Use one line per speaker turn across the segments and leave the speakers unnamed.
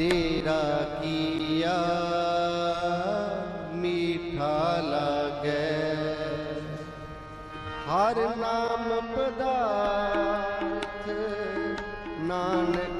ਤੇਰਾ ਕੀਆ ਮੀਠਾ ਲਾਗੇ। ਹਰ ਨਾਮ ਪਦਾਰਥ ਨਾਨਕ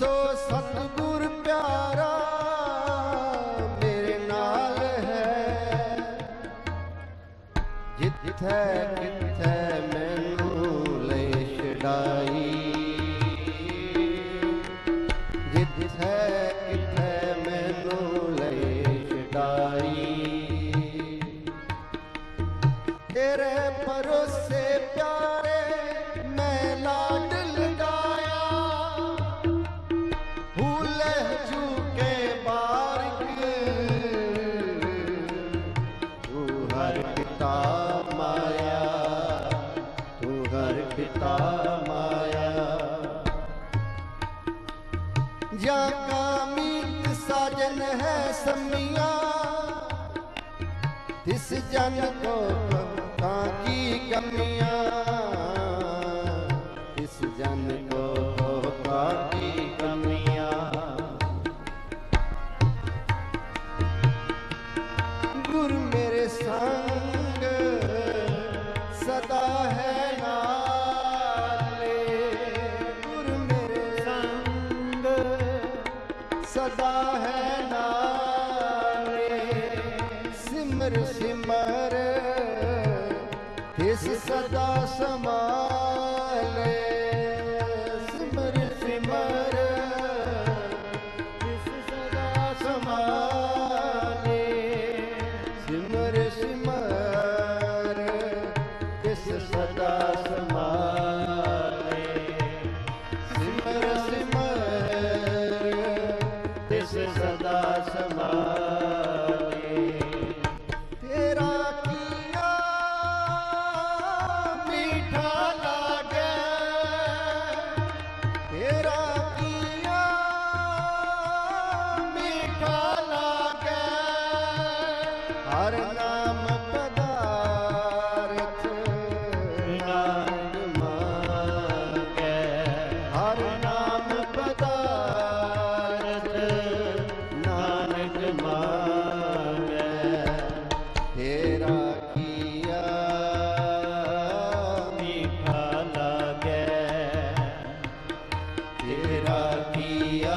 ਸੋ ਪਿਆਰਾ ਮੇਰੇ ਨਾਲ ਹੈ। ਜਿੱਥੇ ਕਿੱਥੇ ਮੈਨੂੰ ਲੈ ਛਡਾਈ ਤੇਰੇ ਪਰੋਸੇ ਪਿਆਰ ਮਾਇਆ। ਜਾ ਸਾਜਨ ਹੈ ਸੰਮੀਆਂ। ਤਿਸ ਜਨ ਕੋ ਤਾਂ ਕੀ ਕਮੀਆਂ। ਇਸ ਜਨ ਕੋ ਤਾਂ ਕੀ ਕਮੀਆਂ। ਸਿਮਰ ਸਿਮਰ ਇਸ ਸਦਾ ਸਮਾ ਰਾਖੀਆ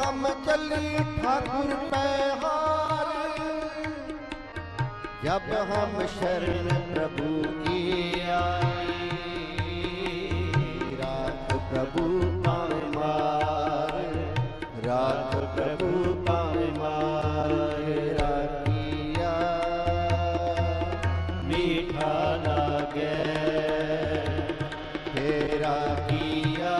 हम चली ठाकुर पैहार। जब हम शरण प्रभु की आई रात प्रभु पामार रात प्रभु पामार रिया मीठा लागे तेरा किया